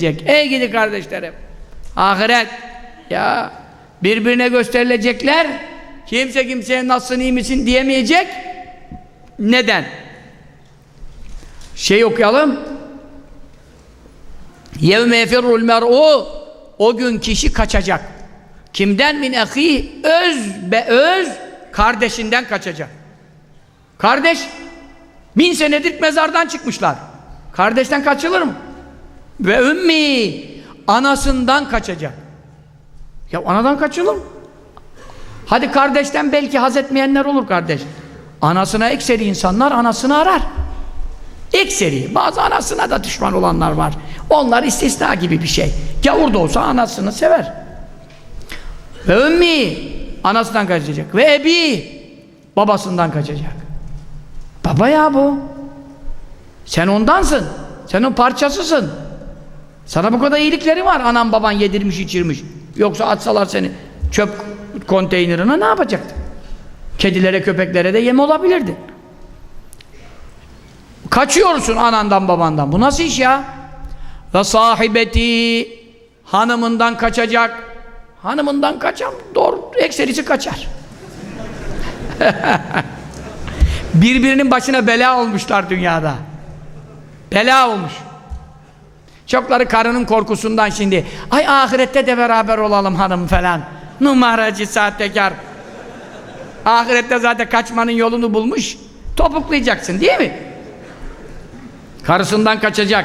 gösterilecek. Ey gidi kardeşlerim. Ahiret. Ya birbirine gösterilecekler. Kimse kimseye nasılsın iyi misin diyemeyecek. Neden? Şey okuyalım. Yevme yefirrul mer'u O gün kişi kaçacak. Kimden min ehi öz be öz kardeşinden kaçacak. Kardeş bin senedir mezardan çıkmışlar. Kardeşten kaçılır mı? Ve ümmi anasından kaçacak. Ya anadan kaçılır mı? Hadi kardeşten belki haz etmeyenler olur kardeş. Anasına ekseri insanlar anasını arar. Ekseri. Bazı anasına da düşman olanlar var. Onlar istisna gibi bir şey. Gavur da olsa anasını sever. Ve ümmi anasından kaçacak. Ve ebi babasından kaçacak. Baba ya bu. Sen ondansın. Sen o parçasısın. Sana bu kadar iyilikleri var. Anan baban yedirmiş içirmiş. Yoksa atsalar seni çöp konteynerine ne yapacaktın? Kedilere köpeklere de yem olabilirdi. Kaçıyorsun anandan babandan. Bu nasıl iş ya? Ve sahibeti hanımından kaçacak. Hanımından kaçan doğru ekserisi kaçar. Birbirinin başına bela olmuşlar dünyada. Bela olmuş. Çokları karının korkusundan şimdi ay ahirette de beraber olalım hanım falan. Numaracı sahtekar. Ahirette zaten kaçmanın yolunu bulmuş. Topuklayacaksın değil mi? Karısından kaçacak.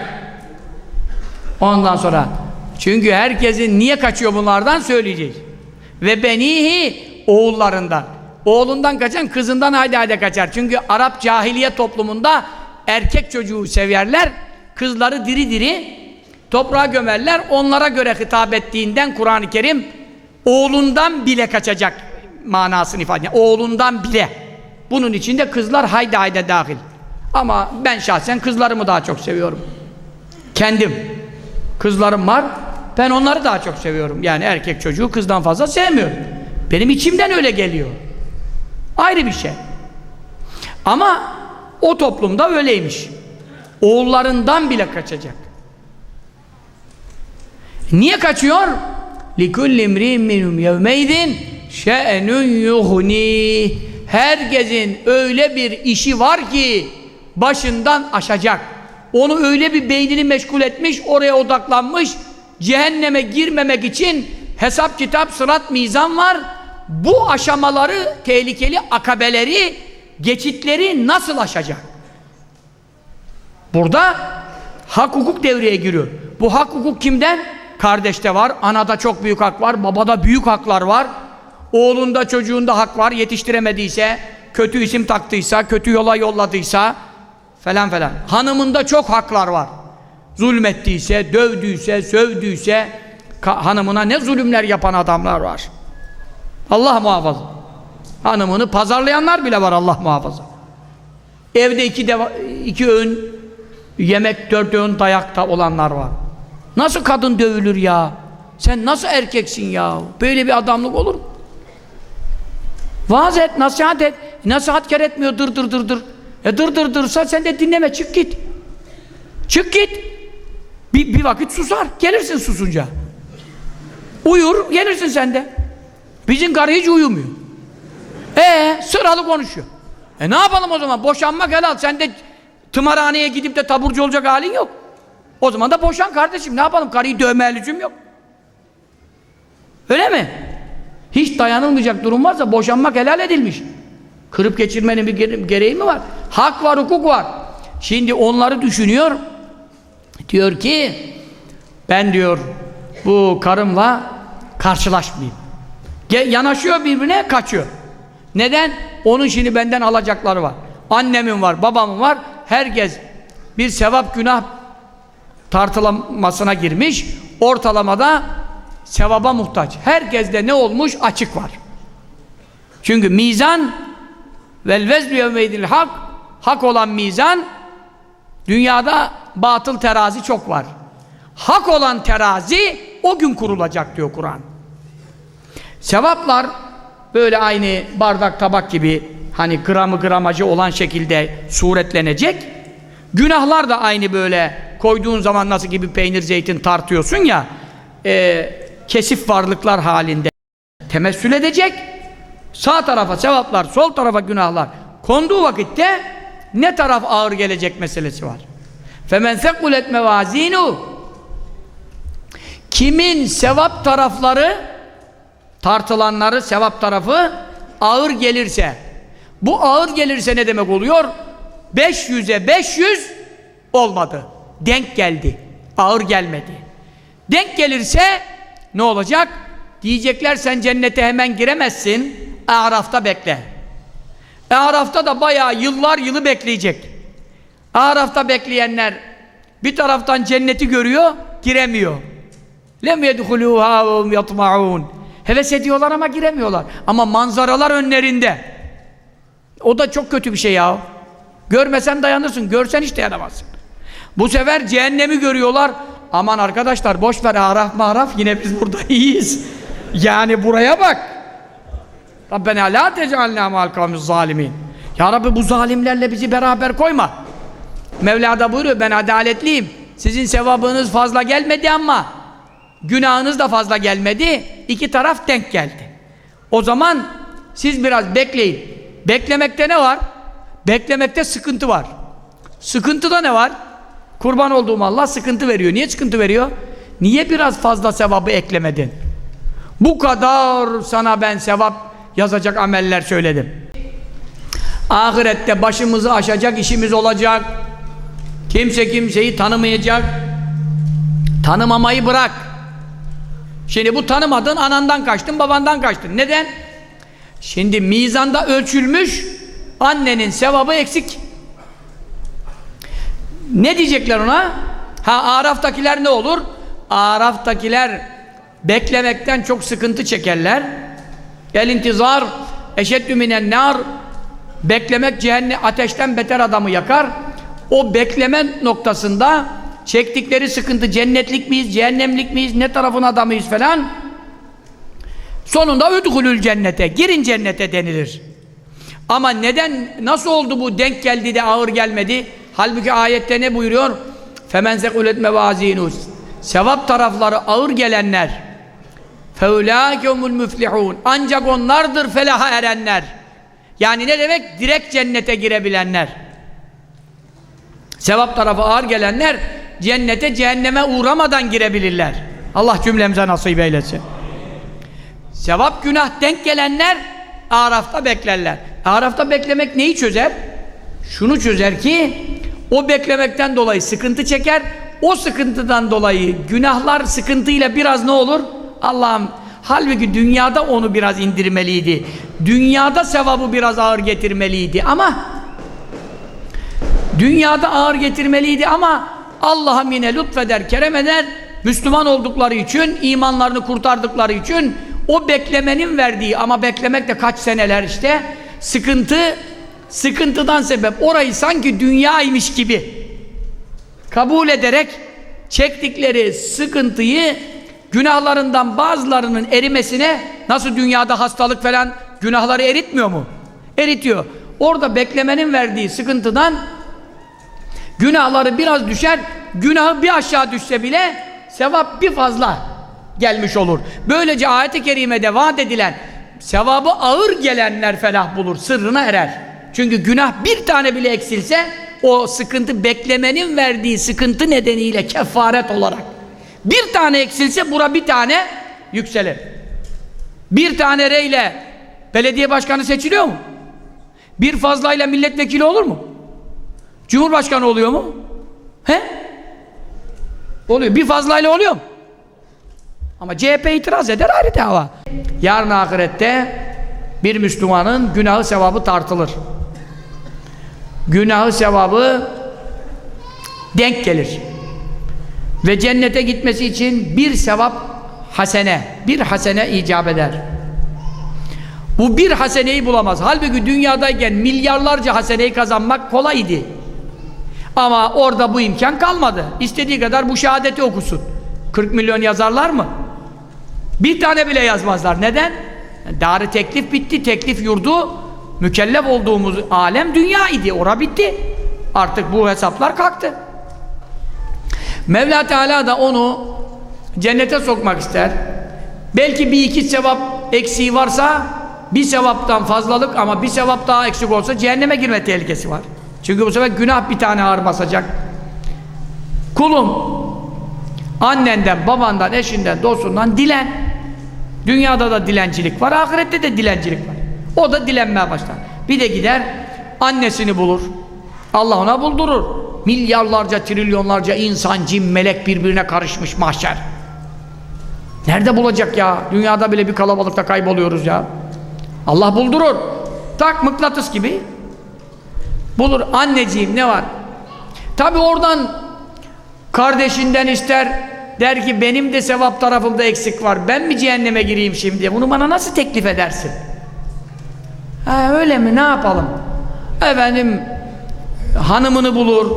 Ondan sonra çünkü herkesin niye kaçıyor bunlardan söyleyeceğiz. Ve benihi oğullarından. Oğlundan kaçan kızından haydi haydi kaçar. Çünkü Arap cahiliye toplumunda erkek çocuğu severler. Kızları diri diri toprağa gömerler. Onlara göre hitap ettiğinden Kur'an-ı Kerim oğlundan bile kaçacak manasını ifade ediyor. Oğlundan bile. Bunun içinde kızlar haydi haydi dahil. Ama ben şahsen kızlarımı daha çok seviyorum. Kendim. Kızlarım var. Ben onları daha çok seviyorum. Yani erkek çocuğu kızdan fazla sevmiyorum. Benim içimden öyle geliyor. Ayrı bir şey. Ama o toplumda öyleymiş. Oğullarından bile kaçacak. Niye kaçıyor? لِكُلِّ اِمْرِينْ مِنْهُمْ يَوْمَيْذٍ شَأَنٌ يُغْنِي Herkesin öyle bir işi var ki başından aşacak. Onu öyle bir beynini meşgul etmiş, oraya odaklanmış, cehenneme girmemek için hesap kitap, sırat, mizan var. Bu aşamaları, tehlikeli akabeleri, geçitleri nasıl aşacak? Burada hak hukuk devreye giriyor. Bu hak hukuk kimden? Kardeşte var, anada çok büyük hak var, babada büyük haklar var. Oğlunda çocuğunda hak var, yetiştiremediyse, kötü isim taktıysa, kötü yola yolladıysa falan falan. Hanımında çok haklar var. Zulmettiyse, dövdüyse, sövdüyse hanımına ne zulümler yapan adamlar var. Allah muhafaza. Hanımını pazarlayanlar bile var Allah muhafaza. Evde iki, deva, iki öğün yemek, dört öğün dayakta olanlar var. Nasıl kadın dövülür ya? Sen nasıl erkeksin ya? Böyle bir adamlık olur mu? Vaaz et, nasihat et. Nasihat kar etmiyor, dır dır dır dır. E dır dır dırsa sen de dinleme, çık git. Çık git. Bir, bir vakit susar, gelirsin susunca. Uyur, gelirsin sen de. Bizim karı hiç uyumuyor. Ee, sıralı konuşuyor. E ne yapalım o zaman? Boşanmak helal. Sen de tımarhaneye gidip de taburcu olacak halin yok. O zaman da boşan kardeşim. Ne yapalım? Karıyı dövmeye lüzum yok. Öyle mi? Hiç dayanılmayacak durum varsa boşanmak helal edilmiş. Kırıp geçirmenin bir gereği mi var? Hak var, hukuk var. Şimdi onları düşünüyor. Diyor ki ben diyor bu karımla karşılaşmayayım. Yanaşıyor birbirine kaçıyor. Neden? Onun şimdi benden alacakları var. Annemin var, babamın var. Herkes bir sevap günah tartılamasına girmiş. Ortalamada sevaba muhtaç. Herkeste ne olmuş? Açık var. Çünkü mizan vel vezlü yevmeydil hak hak olan mizan dünyada batıl terazi çok var. Hak olan terazi o gün kurulacak diyor Kur'an. Sevaplar böyle aynı bardak tabak gibi hani gramı gramacı olan şekilde suretlenecek. Günahlar da aynı böyle koyduğun zaman nasıl gibi peynir zeytin tartıyorsun ya e, kesif varlıklar halinde temessül edecek. Sağ tarafa sevaplar sol tarafa günahlar. Konduğu vakitte ne taraf ağır gelecek meselesi var. Femen sekulet mevazinu. Kimin sevap tarafları tartılanları sevap tarafı ağır gelirse bu ağır gelirse ne demek oluyor? 500'e 500 olmadı denk geldi ağır gelmedi. Denk gelirse ne olacak? Diyecekler sen cennete hemen giremezsin Araf'ta bekle. Araf'ta da bayağı yıllar yılı bekleyecek. Araf'ta bekleyenler bir taraftan cenneti görüyor giremiyor. Lem yedhuluha ve yatma'un. Heves ediyorlar ama giremiyorlar. Ama manzaralar önlerinde. O da çok kötü bir şey ya. Görmesen dayanırsın görsen hiç dayanamazsın bu sefer cehennemi görüyorlar. Aman arkadaşlar boş ver araf maraf yine biz burada iyiyiz. Yani buraya bak. Rabbena la tecalna ma'al kavmiz zalimin. Ya Rabbi bu zalimlerle bizi beraber koyma. Mevla da buyuruyor ben adaletliyim. Sizin sevabınız fazla gelmedi ama günahınız da fazla gelmedi. İki taraf denk geldi. O zaman siz biraz bekleyin. Beklemekte ne var? beklemekte sıkıntı var. Sıkıntıda ne var? Kurban olduğum Allah sıkıntı veriyor niye sıkıntı veriyor? niye biraz fazla sevabı eklemedin? bu kadar sana ben sevap yazacak ameller söyledim ahirette başımızı aşacak işimiz olacak kimse kimseyi tanımayacak tanımamayı bırak Şimdi bu tanımadın anandan kaçtın babandan kaçtın. Neden? Şimdi mizanda ölçülmüş annenin sevabı eksik. Ne diyecekler ona? Ha Araf'takiler ne olur? Araf'takiler beklemekten çok sıkıntı çekerler. El intizar eşeddü minen nar beklemek cehennem ateşten beter adamı yakar. O bekleme noktasında çektikleri sıkıntı cennetlik miyiz, cehennemlik miyiz, ne tarafın adamıyız falan sonunda üdhulül cennete, girin cennete denilir. Ama neden, nasıl oldu bu denk geldi de ağır gelmedi? Halbuki ayette ne buyuruyor? Femen zekulet mevazinus. Sevap tarafları ağır gelenler. Feulâkehumul müflihûn. Ancak onlardır felaha erenler. Yani ne demek? Direkt cennete girebilenler. Sevap tarafı ağır gelenler cennete cehenneme uğramadan girebilirler. Allah cümlemize nasip eylesin. Sevap günah denk gelenler Araf'ta beklerler. Araf'ta beklemek neyi çözer? Şunu çözer ki o beklemekten dolayı sıkıntı çeker. O sıkıntıdan dolayı günahlar sıkıntıyla biraz ne olur? Allah'ım halbuki dünyada onu biraz indirmeliydi. Dünyada sevabı biraz ağır getirmeliydi ama dünyada ağır getirmeliydi ama Allah'ım yine lütfeder, kerem eder. Müslüman oldukları için, imanlarını kurtardıkları için o beklemenin verdiği ama beklemek de kaç seneler işte sıkıntı, sıkıntıdan sebep orayı sanki dünyaymış gibi kabul ederek çektikleri sıkıntıyı günahlarından bazılarının erimesine nasıl dünyada hastalık falan günahları eritmiyor mu? Eritiyor. Orada beklemenin verdiği sıkıntıdan günahları biraz düşer günahı bir aşağı düşse bile sevap bir fazla gelmiş olur. Böylece ayet-i kerimede vaat edilen sevabı ağır gelenler felah bulur, sırrına erer. Çünkü günah bir tane bile eksilse o sıkıntı beklemenin verdiği sıkıntı nedeniyle kefaret olarak bir tane eksilse bura bir tane yükselir. Bir tane reyle belediye başkanı seçiliyor mu? Bir fazlayla milletvekili olur mu? Cumhurbaşkanı oluyor mu? He? Oluyor. Bir fazlayla oluyor mu? Ama CHP itiraz eder ayrı dava. Yarın ahirette bir Müslümanın günahı sevabı tartılır. Günahı sevabı denk gelir. Ve cennete gitmesi için bir sevap hasene, bir hasene icap eder. Bu bir haseneyi bulamaz. Halbuki dünyadayken milyarlarca haseneyi kazanmak kolaydı. Ama orada bu imkan kalmadı. İstediği kadar bu şehadeti okusun. 40 milyon yazarlar mı? Bir tane bile yazmazlar. Neden? Darı teklif bitti. Teklif yurdu mükellef olduğumuz alem dünya idi. Ora bitti. Artık bu hesaplar kalktı. Mevla Teala da onu cennete sokmak ister. Belki bir iki sevap eksiği varsa bir sevaptan fazlalık ama bir sevap daha eksik olsa cehenneme girme tehlikesi var. Çünkü bu sefer günah bir tane ağır basacak. Kulum annenden, babandan, eşinden, dostundan dilen. Dünyada da dilencilik var, ahirette de dilencilik var. O da dilenmeye başlar. Bir de gider annesini bulur. Allah ona buldurur. Milyarlarca, trilyonlarca insan, cin, melek birbirine karışmış mahşer. Nerede bulacak ya? Dünyada bile bir kalabalıkta kayboluyoruz ya. Allah buldurur. Tak mıknatıs gibi. Bulur. Anneciğim ne var? Tabi oradan kardeşinden ister der ki benim de sevap tarafımda eksik var. Ben mi cehenneme gireyim şimdi? Bunu bana nasıl teklif edersin? Ha, öyle mi? Ne yapalım? Efendim hanımını bulur.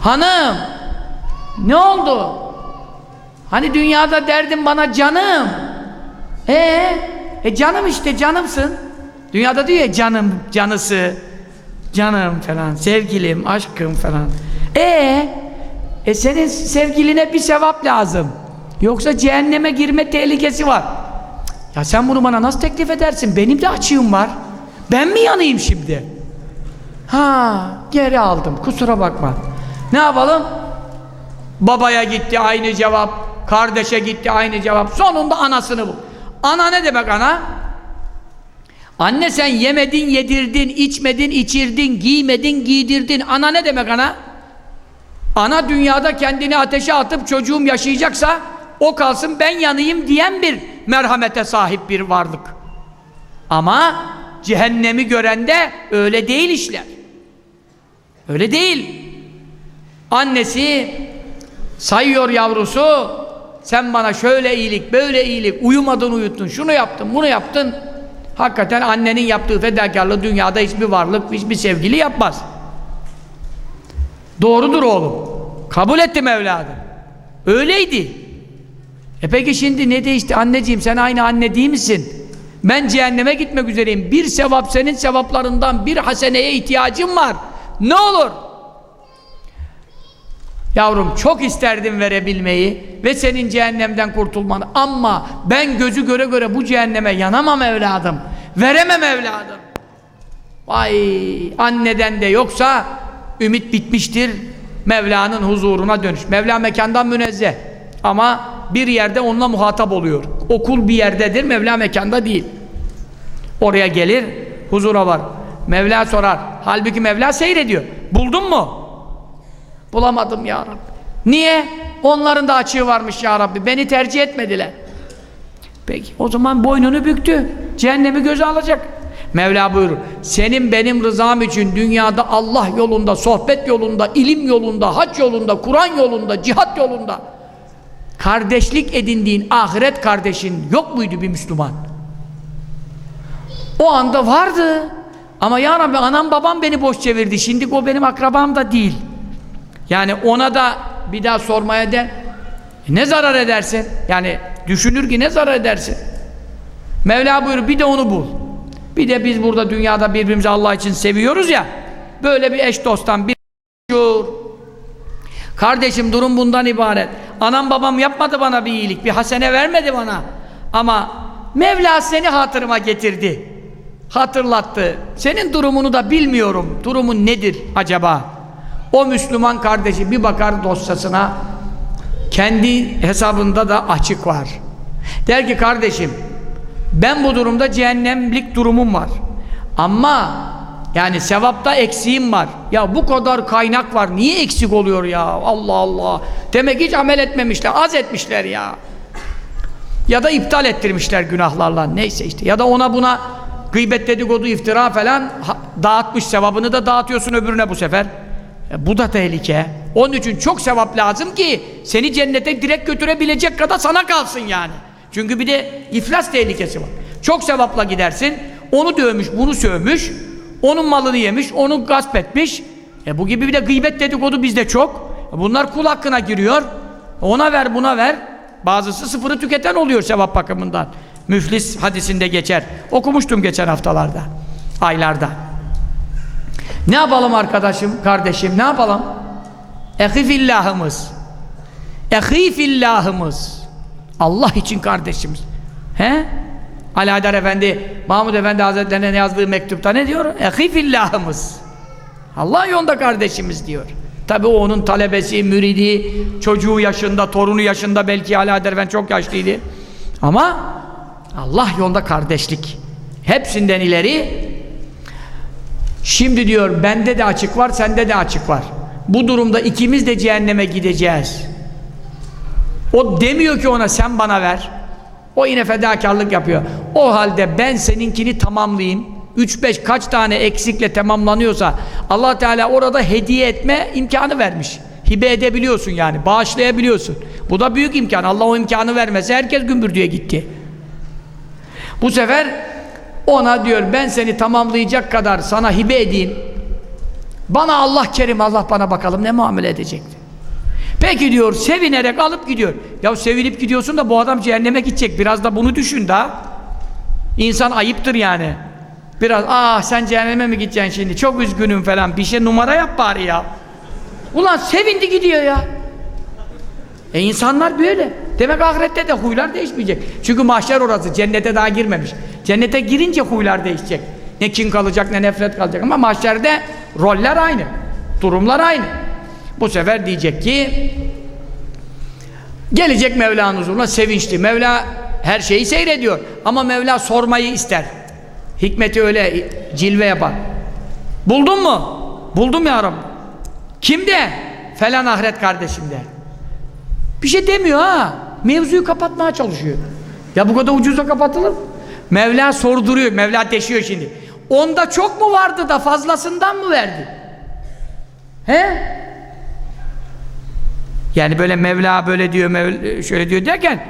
Hanım ne oldu? Hani dünyada derdim bana canım. Ee, e canım işte canımsın. Dünyada diyor ya canım, canısı, canım falan, sevgilim, aşkım falan. Ee, e senin sevgiline bir sevap lazım. Yoksa cehenneme girme tehlikesi var. Ya sen bunu bana nasıl teklif edersin? Benim de açığım var. Ben mi yanayım şimdi? Ha, geri aldım. Kusura bakma. Ne yapalım? Babaya gitti aynı cevap. Kardeşe gitti aynı cevap. Sonunda anasını bul. Ana ne demek ana? Anne sen yemedin, yedirdin, içmedin, içirdin, giymedin, giydirdin. Ana ne demek ana? Ana dünyada kendini ateşe atıp çocuğum yaşayacaksa o kalsın ben yanayım diyen bir merhamete sahip bir varlık. Ama cehennemi görende öyle değil işler. Öyle değil. Annesi sayıyor yavrusu sen bana şöyle iyilik, böyle iyilik, uyumadın uyuttun, şunu yaptın, bunu yaptın. Hakikaten annenin yaptığı fedakarlığı dünyada hiçbir varlık, hiçbir sevgili yapmaz. Doğrudur oğlum. Kabul ettim evladım. Öyleydi. E peki şimdi ne değişti? Anneciğim sen aynı anne değil misin? Ben cehenneme gitmek üzereyim. Bir sevap senin sevaplarından bir haseneye ihtiyacım var. Ne olur? Yavrum çok isterdim verebilmeyi ve senin cehennemden kurtulmanı ama ben gözü göre göre bu cehenneme yanamam evladım. Veremem evladım. Vay anneden de yoksa ümit bitmiştir. Mevla'nın huzuruna dönüş. Mevla mekandan münezzeh. Ama bir yerde onunla muhatap oluyor. Okul bir yerdedir, Mevla mekanda değil. Oraya gelir, huzura var. Mevla sorar. Halbuki Mevla seyrediyor. Buldun mu? Bulamadım ya Rabbi. Niye? Onların da açığı varmış ya Rabbi. Beni tercih etmediler. Peki o zaman boynunu büktü. Cehennemi göze alacak. Mevla buyurur. Senin benim rızam için dünyada Allah yolunda, sohbet yolunda, ilim yolunda, hac yolunda, Kur'an yolunda, cihat yolunda kardeşlik edindiğin ahiret kardeşin yok muydu bir Müslüman? O anda vardı. Ama ya Rabbi anam babam beni boş çevirdi. Şimdi o benim akrabam da değil. Yani ona da bir daha sormaya der. E ne zarar edersin? Yani düşünür ki ne zarar edersin? Mevla buyurur bir de onu bul. Bir de biz burada dünyada birbirimizi Allah için seviyoruz ya. Böyle bir eş dosttan bir Kardeşim durum bundan ibaret. Anam babam yapmadı bana bir iyilik, bir hasene vermedi bana. Ama Mevla seni hatırıma getirdi. Hatırlattı. Senin durumunu da bilmiyorum. Durumun nedir acaba? O Müslüman kardeşi bir bakar dosyasına kendi hesabında da açık var. Der ki kardeşim ben bu durumda cehennemlik durumum var. Ama yani sevapta eksiğim var. Ya bu kadar kaynak var. Niye eksik oluyor ya? Allah Allah. Demek hiç amel etmemişler. Az etmişler ya. Ya da iptal ettirmişler günahlarla. Neyse işte. Ya da ona buna gıybet dedikodu iftira falan dağıtmış. Sevabını da dağıtıyorsun öbürüne bu sefer. E, bu da tehlike. Onun için çok sevap lazım ki seni cennete direkt götürebilecek kadar sana kalsın yani. Çünkü bir de iflas tehlikesi var. Çok sevapla gidersin. Onu dövmüş, bunu sövmüş. Onun malını yemiş, onu gasp etmiş. E bu gibi bir de gıybet dedikodu bizde çok. E bunlar kul hakkına giriyor. Ona ver, buna ver. Bazısı sıfırı tüketen oluyor sevap bakımından. Müflis hadisinde geçer. Okumuştum geçen haftalarda, aylarda. Ne yapalım arkadaşım, kardeşim, ne yapalım? Ehi fillahımız. Ehi fillahımız. Allah için kardeşimiz. He? Haydar Efendi, Mahmud Efendi Hazretlerine yazdığı mektupta ne diyor? Ehi fillahımız. Allah yolunda kardeşimiz diyor. Tabi o onun talebesi, müridi, çocuğu yaşında, torunu yaşında belki Haydar Efendi çok yaşlıydı. Ama Allah yolunda kardeşlik. Hepsinden ileri Şimdi diyor bende de açık var, sende de açık var. Bu durumda ikimiz de cehenneme gideceğiz. O demiyor ki ona sen bana ver. O yine fedakarlık yapıyor. O halde ben seninkini tamamlayayım. 3-5 kaç tane eksikle tamamlanıyorsa Allah Teala orada hediye etme imkanı vermiş. Hibe edebiliyorsun yani. Bağışlayabiliyorsun. Bu da büyük imkan. Allah o imkanı vermese herkes gümbürdüye gitti. Bu sefer ona diyor ben seni tamamlayacak kadar sana hibe edeyim. Bana Allah kerim Allah bana bakalım ne muamele edecekti. Peki diyor sevinerek alıp gidiyor. Ya sevinip gidiyorsun da bu adam cehenneme gidecek. Biraz da bunu düşün da. İnsan ayıptır yani. Biraz ah sen cehenneme mi gideceksin şimdi? Çok üzgünüm falan. Bir şey numara yap bari ya. Ulan sevindi gidiyor ya. E insanlar böyle. Demek ahirette de huylar değişmeyecek. Çünkü mahşer orası. Cennete daha girmemiş. Cennete girince huylar değişecek. Ne kin kalacak ne nefret kalacak. Ama mahşerde roller aynı. Durumlar aynı. Bu sefer diyecek ki gelecek Mevla'nın huzuruna sevinçli. Mevla her şeyi seyrediyor. Ama Mevla sormayı ister. Hikmeti öyle cilve yapar. Buldun mu? Buldum ya Rabbi. Kimde? Falan ahiret kardeşimde. Bir şey demiyor ha. Mevzuyu kapatmaya çalışıyor. Ya bu kadar ucuza kapatılır? Mevla sorduruyor. Mevla deşiyor şimdi. Onda çok mu vardı da fazlasından mı verdi? He? Yani böyle Mevla böyle diyor, Mevla şöyle diyor derken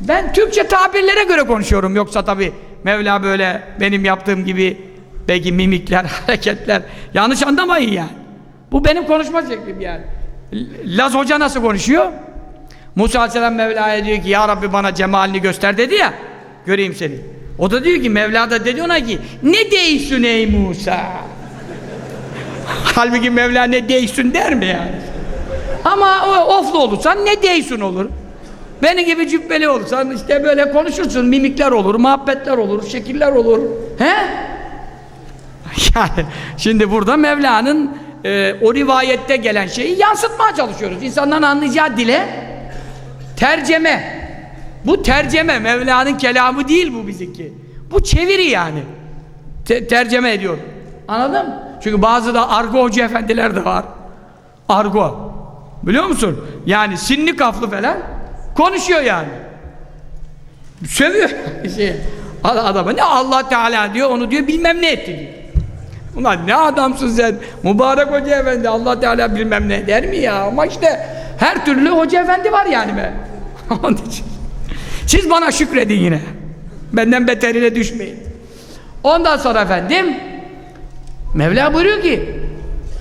ben Türkçe tabirlere göre konuşuyorum. Yoksa tabi Mevla böyle benim yaptığım gibi belki mimikler, hareketler yanlış anlamayın yani. Bu benim konuşma şeklim yani. Laz Hoca nasıl konuşuyor? Musa Aleyhisselam Mevla'ya diyor ki Ya Rabbi bana cemalini göster dedi ya göreyim seni. O da diyor ki Mevla da dedi ona ki ne değilsin ey Musa? Halbuki Mevla ne değilsin der mi yani? Ama oflu olursan ne değilsin olur. Benim gibi cübbeli olursan işte böyle konuşursun, mimikler olur, muhabbetler olur, şekiller olur. He? Yani şimdi burada Mevla'nın e, o rivayette gelen şeyi yansıtmaya çalışıyoruz. İnsanların anlayacağı dile terceme. Bu terceme Mevla'nın kelamı değil bu bizimki. Bu çeviri yani. Te terceme ediyor. Anladın mı? Çünkü bazı da argo hoca efendiler de var. Argo. Biliyor musun? Yani sinli kaflı falan konuşuyor yani. Sövüyor. şey, adama ne Allah Teala diyor onu diyor bilmem ne etti diyor. Ulan ne adamsın sen? Mübarek Hoca Efendi Allah Teala bilmem ne der mi ya? Ama işte her türlü Hoca Efendi var yani be. Siz bana şükredin yine. Benden beterine düşmeyin. Ondan sonra efendim Mevla buyuruyor ki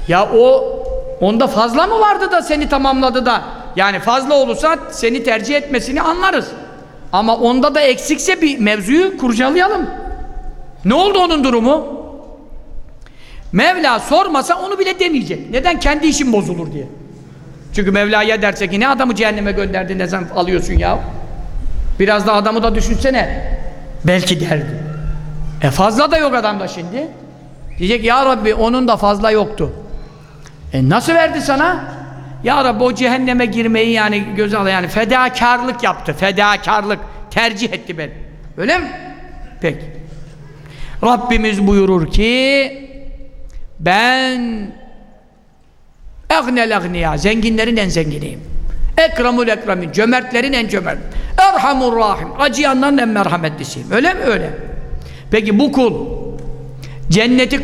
ya o onda fazla mı vardı da seni tamamladı da yani fazla olursa seni tercih etmesini anlarız. Ama onda da eksikse bir mevzuyu kurcalayalım. Ne oldu onun durumu? Mevla sormasa onu bile demeyecek. Neden? Kendi işin bozulur diye. Çünkü Mevla'ya derse ki ne adamı cehenneme gönderdi ne sen alıyorsun ya? Biraz da adamı da düşünsene. Belki derdi. E fazla da yok adamda şimdi. Diyecek ya Rabbi onun da fazla yoktu. E nasıl verdi sana? Ya Rabbi o cehenneme girmeyi yani göze al yani fedakarlık yaptı. Fedakarlık tercih etti beni. Öyle mi? Peki. Rabbimiz buyurur ki ben egnel egniya zenginlerin en zenginiyim. Ekramul ekramin cömertlerin en cömert. Erhamur rahim acıyanların en merhametlisiyim. Öyle mi? Öyle. Peki bu kul cenneti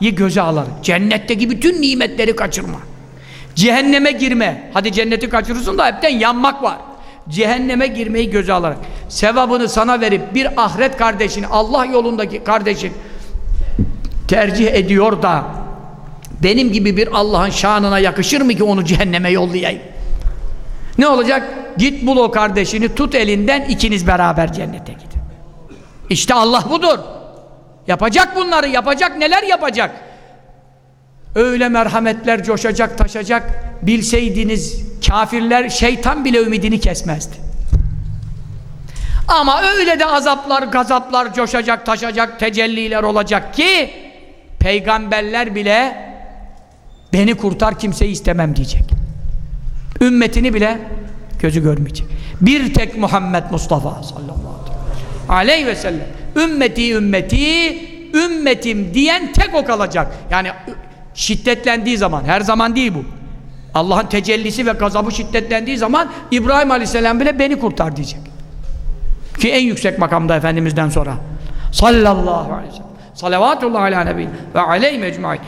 kaçırmayı göze alır. Cennetteki bütün nimetleri kaçırma. Cehenneme girme. Hadi cenneti kaçırırsın da hepten yanmak var. Cehenneme girmeyi göze alarak sevabını sana verip bir ahiret kardeşini Allah yolundaki kardeşin tercih ediyor da benim gibi bir Allah'ın şanına yakışır mı ki onu cehenneme yollayayım? Ne olacak? Git bul o kardeşini tut elinden ikiniz beraber cennete gidin. İşte Allah budur. Yapacak bunları yapacak neler yapacak? öyle merhametler coşacak taşacak bilseydiniz kafirler şeytan bile ümidini kesmezdi. Ama öyle de azaplar, gazaplar coşacak, taşacak, tecelliler olacak ki peygamberler bile beni kurtar kimseyi istemem diyecek. Ümmetini bile gözü görmeyecek. Bir tek Muhammed Mustafa sallallahu aleyhi ve sellem ümmeti ümmeti ümmetim diyen tek o kalacak. Yani şiddetlendiği zaman her zaman değil bu. Allah'ın tecellisi ve gazabı şiddetlendiği zaman İbrahim Aleyhisselam bile beni kurtar diyecek. Ki en yüksek makamda Efendimiz'den sonra. Sallallahu aleyhi ve sellem. Salavatullah ala nebi ve aleyhi mecmuin.